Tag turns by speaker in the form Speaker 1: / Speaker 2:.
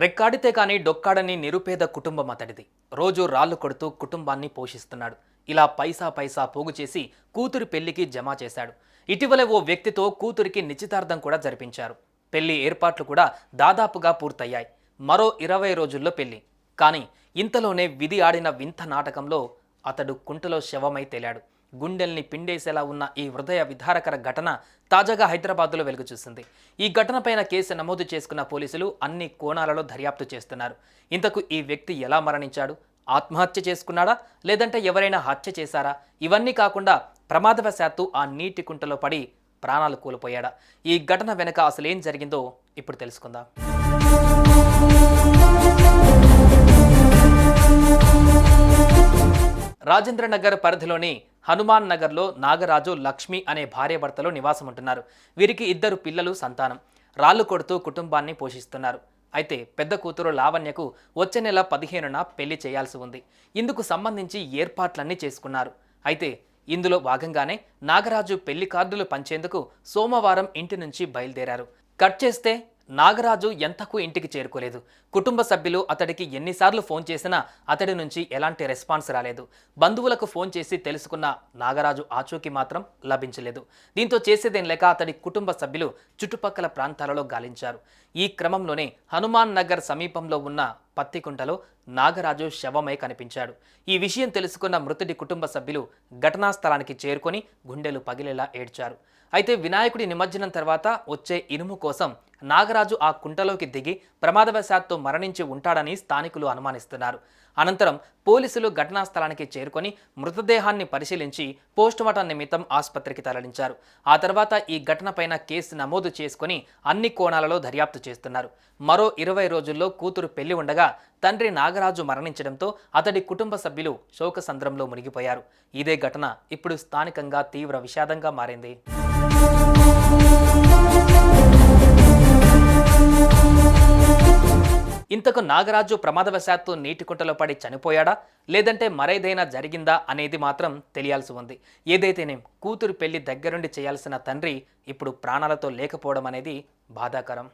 Speaker 1: రెక్కాడితే కానీ డొక్కాడని నిరుపేద కుటుంబం అతడిది. రోజు రాళ్ళు కొడుతూ కుటుంబాన్ని పోషిస్తున్నాడు. ఇలా పైసా పైసా పోగు చేసి కూతురి పెళ్ళికి జమ చేశాడు. ఇటీవలే ఓ వ్యక్తితో కూతురికి నిశ్చితార్థం కూడా జరిపించారు. పెళ్ళి ఏర్పాట్లు కూడా దాదాపుగా పూర్తయ్యాయి. మరో ఇరవై రోజుల్లో పెళ్ళి. కానీ ఇంతలోనే విధి ఆడిన వింత నాటకంలో అతడు కుంటలో శవమై తేలాడు. గుండెల్ని పిండేసేలా ఉన్న ఈ హృదయ విధారకర ఘటన తాజాగా హైదరాబాద్లో వెలుగుచూసింది. ఈ ఘటనపైన కేసు నమోదు చేసుకున్న పోలీసులు అన్ని కోణాలలో దర్యాప్తు చేస్తున్నారు. ఇంతకు ఈ వ్యక్తి ఎలా మరణించాడు? ఆత్మహత్య చేసుకున్నాడా? లేదంటే ఎవరైనా హత్య చేశారా? ఇవన్నీ కాకుండా ప్రమాదవశాత్తు ఆ నీటి కుంటలో పడి ప్రాణాలు కోల్పోయాడా? ఈ ఘటన వెనుక అసలేం జరిగిందో ఇప్పుడు తెలుసుకుందాం. రాజేంద్రనగర్ పరిధిలోని హనుమాన్ నగర్లో నాగరాజు లక్ష్మి అనే భార్యాభర్తలు నివాసం ఉంటున్నారు వీరికి ఇద్దరు పిల్లలు సంతానం. రాళ్ళు కొడుతూ కుటుంబాన్ని పోషిస్తున్నారు. అయితే పెద్ద కూతురు లావణ్యకు వచ్చే నెల పదిహేనున పెళ్ళి చేయాల్సి ఉంది. ఇందుకు సంబంధించి ఏర్పాట్లన్నీ చేసుకున్నారు. అయితే ఇందులో భాగంగానే నాగరాజు పెళ్ళి కార్డులు పంచేందుకు సోమవారం ఇంటి నుంచి బయలుదేరారు. కట్ చేస్తే నాగరాజు ఎంతకు ఇంటికి చేరుకోలేదు. కుటుంబ సభ్యులు అతడికి ఎన్నిసార్లు ఫోన్ చేసినా అతడి నుంచి ఎలాంటి రెస్పాన్స్ రాలేదు. బంధువులకు ఫోన్ చేసి తెలుసుకున్న నాగరాజు ఆచూకీ మాత్రం లభించలేదు. దీంతో చేసేదేం లేక అతడి కుటుంబ సభ్యులు చుట్టుపక్కల ప్రాంతాలలో గాలించారు. ఈ క్రమంలోనే హనుమాన్ నగర్ సమీపంలో ఉన్న పత్తికుంటలో నాగరాజు శవమై కనిపించాడు. ఈ విషయం తెలుసుకున్న మృతుడి కుటుంబ సభ్యులు ఘటనా స్థలానికి చేరుకొని గుండెలు పగిలేలా ఏడ్చారు. అయితే వినాయకుడి నిమజ్జనం తర్వాత వచ్చే ఇనుము కోసం నాగరాజు ఆ కుంటలోకి దిగి ప్రమాదవశాత్తు మరణించి ఉంటాడని స్థానికులు అనుమానిస్తున్నారు. అనంతరం పోలీసులు ఘటనా స్థలానికి చేరుకొని మృతదేహాన్ని పరిశీలించి పోస్టుమార్టం నిమిత్తం ఆసుపత్రికి తరలించారు. ఆ తర్వాత ఈ ఘటనపైన కేసు నమోదు చేసుకొని అన్ని కోణాలలో దర్యాప్తు చేస్తున్నారు. మరో ఇరవై రోజుల్లో కూతురు పెళ్ళి ఉండగా తండ్రి నాగరాజు మరణించడంతో అతడి కుటుంబ సభ్యులు శోకసంద్రంలో మునిగిపోయారు. ఇదే ఘటన ఇప్పుడు స్థానికంగా తీవ్ర విషాదంగా మారింది. ఇంతకు నాగరాజు ప్రమాదవశాత్తు నీటి కుంటలో పడి చనిపోయాడా? లేదంటే మరేదైనా జరిగిందా అనేది మాత్రం తెలియాల్సి ఉంది. ఏదైతేనేం కూతురు పెళ్ళి దగ్గరుండి చేయాల్సిన తండ్రి ఇప్పుడు ప్రాణాలతో లేకపోవడం అనేది బాధాకరం.